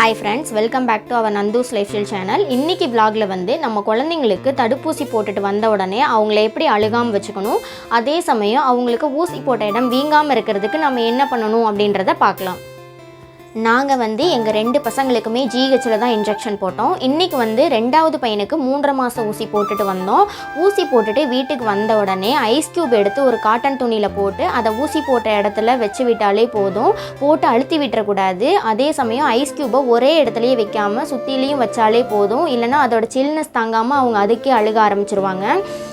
Hi friends welcome back to our Nandhu's lifestyle channel இன்னைக்கு விலாகில் வந்து நம்ம குழந்தைங்களுக்கு தடுப்பூசி போட்டுட்டு வந்த உடனே அவங்கள எப்படி அழுகாமல் வச்சுக்கணும் அதே சமயம் அவங்களுக்கு ஊசி போட்ட இடம் வீங்காமல் இருக்கிறதுக்கு நம்ம என்ன பண்ணணும் அப்படின்றத பார்க்கலாம். நாங்கள் வந்து எங்கள் ரெண்டு பசங்களுக்குமே ஜிஹெச்சில் தான் இன்ஜெக்ஷன் போட்டோம். இன்றைக்கி வந்து ரெண்டாவது பையனுக்கு மூன்றரை மாதம் ஊசி போட்டுட்டு வந்தோம். ஊசி போட்டுட்டு வீட்டுக்கு வந்த உடனே ஐஸ் க்யூப் எடுத்து ஒரு காட்டன் துணியில் போட்டு அதை ஊசி போட்ட இடத்துல வச்சு விட்டாலே போதும். போட்டு அழுத்தி விட்டுறக்கூடாது அதே சமயம் ஐஸ் க்யூப்பை ஒரே இடத்துலையே வைக்காமல் சுற்றிலையும் வச்சாலே போதும். இல்லைன்னா அதோட சில்னஸ் தாங்காமல் அவங்க அதுக்கே அழுக ஆரம்பிச்சிருவாங்க.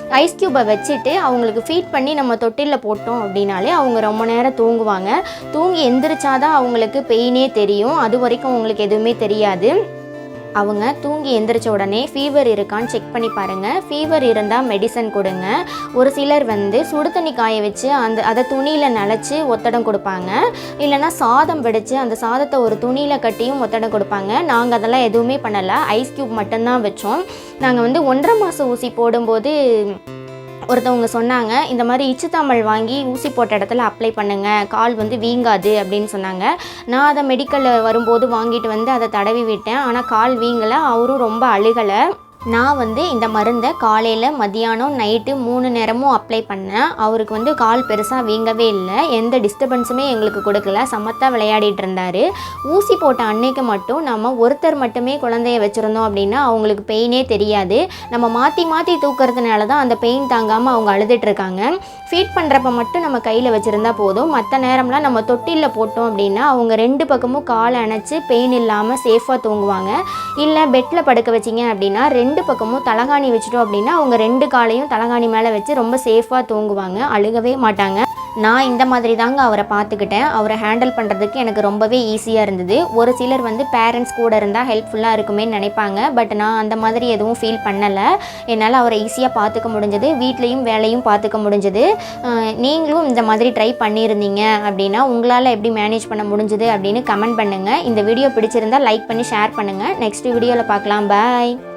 ஐஸ் க்யூபை வச்சுட்டு அவங்களுக்கு ஃபீட் பண்ணி நம்ம தொட்டிலில் போட்டோம் அப்படின்னாலே அவங்க ரொம்ப நேரம் தூங்குவாங்க. தூங்கி எந்திரிச்சாதான் அவங்களுக்கு பெயினே தெரியும். அது வரைக்கும் அவங்களுக்கு எதுவுமே தெரியாது. அவங்க தூங்கி எந்திரிச்ச உடனே ஃபீவர் இருக்கான்னு செக் பண்ணி பாருங்கள் ஃபீவர் இருந்தால் மெடிசன் கொடுங்க. ஒரு சிலர் வந்து சுடு தண்ணி காய வச்சு அந்த அதை துணியில் நனைச்சி ஒத்தடம் கொடுப்பாங்க. இல்லைன்னா சாதம் வடித்து அந்த சாதத்தை ஒரு துணியில் கட்டியும் ஒத்தடம் கொடுப்பாங்க. நாங்கள் அதெல்லாம் எதுவுமே பண்ணலை. ஐஸ் க்யூப் மட்டும்தான் வச்சோம். நாங்கள் வந்து ஒன்றரை மாதம் ஊசி போடும்போது ஒருத்தவங்க சொன்னாங்க இந்த மாதிரி இச்சுத்தாமல் வாங்கி ஊசி போட்ட இடத்துல அப்ளை பண்ணுங்கள் கால் வந்து வீங்காது அப்படின்னு சொன்னாங்க. நான் அதை மெடிக்கலில் வரும்போது வாங்கிட்டு வந்து அதை தடவி விட்டேன். ஆனால் கால் வீங்கலை அவரும் ரொம்ப அழுகலை. நான் வந்து இந்த மருந்தை காலையில் மதியானம் நைட்டு மூணு நேரமும் அப்ளை பண்ணேன். அவருக்கு வந்து கால் பெருசாக வீங்கவே இல்லை. எந்த டிஸ்டர்பன்ஸுமே எங்களுக்கு கொடுக்கல. சமத்தாக விளையாடிட்டு இருந்தார். ஊசி போட்ட அன்னைக்கு மட்டும் நம்ம ஒருத்தர் மட்டுமே குழந்தைய வச்சுருந்தோம் அப்படின்னா அவங்களுக்கு பெயினே தெரியாது. நம்ம மாற்றி மாற்றி தூக்கிறதுனால தான் அந்த பெயின் தாங்காமல் அவங்க அழுதுட்டுருக்காங்க ஃபீட் பண்ணுறப்ப மட்டும் நம்ம கையில் வச்சுருந்தா போதும். மற்ற நேரம்லாம் நம்ம தொட்டிலில் போட்டோம் அப்படின்னா அவங்க ரெண்டு பக்கமும் காலை அணைச்சி பெயின் இல்லாமல் சேஃபாக தூங்குவாங்க. இல்லை பெட்டில் படுக்க வச்சிங்க அப்படின்னா ரெண்டு பக்கமும் தலகாணி வச்சுட்டோம் அப்படின்னா அவங்க ரெண்டு காலையும் தலகாணி மேலே வச்சு ரொம்ப சேஃபாக தூங்குவாங்க. அழுகவே மாட்டாங்க. நான் இந்த மாதிரி தாங்க அவரை பார்த்துக்கிட்டேன். அவரை ஹேண்டில் பண்ணுறதுக்கு எனக்கு ரொம்பவே ஈஸியாக இருந்தது. ஒரு சிலர் வந்து பேரண்ட்ஸ் கூட இருந்தால் ஹெல்ப்ஃபுல்லாக இருக்குமே நினைப்பாங்க. பட் நான் அந்த மாதிரி எதுவும் ஃபீல் பண்ணலை. என்னால் அவரை ஈஸியாக பார்த்துக்க முடிஞ்சது. வீட்லேயும் வேலையும் பார்த்துக்க முடிஞ்சது. நீங்களும் இந்த மாதிரி ட்ரை பண்ணியிருந்தீங்க அப்படின்னா உங்களால் எப்படி மேனேஜ் பண்ண முடிஞ்சது அப்படின்னு கமெண்ட் பண்ணுங்கள் இந்த வீடியோ பிடிச்சிருந்தா லைக் பண்ணி ஷேர் பண்ணுங்கள் நெக்ஸ்ட் வீடியோவில் பார்க்கலாம். பாய்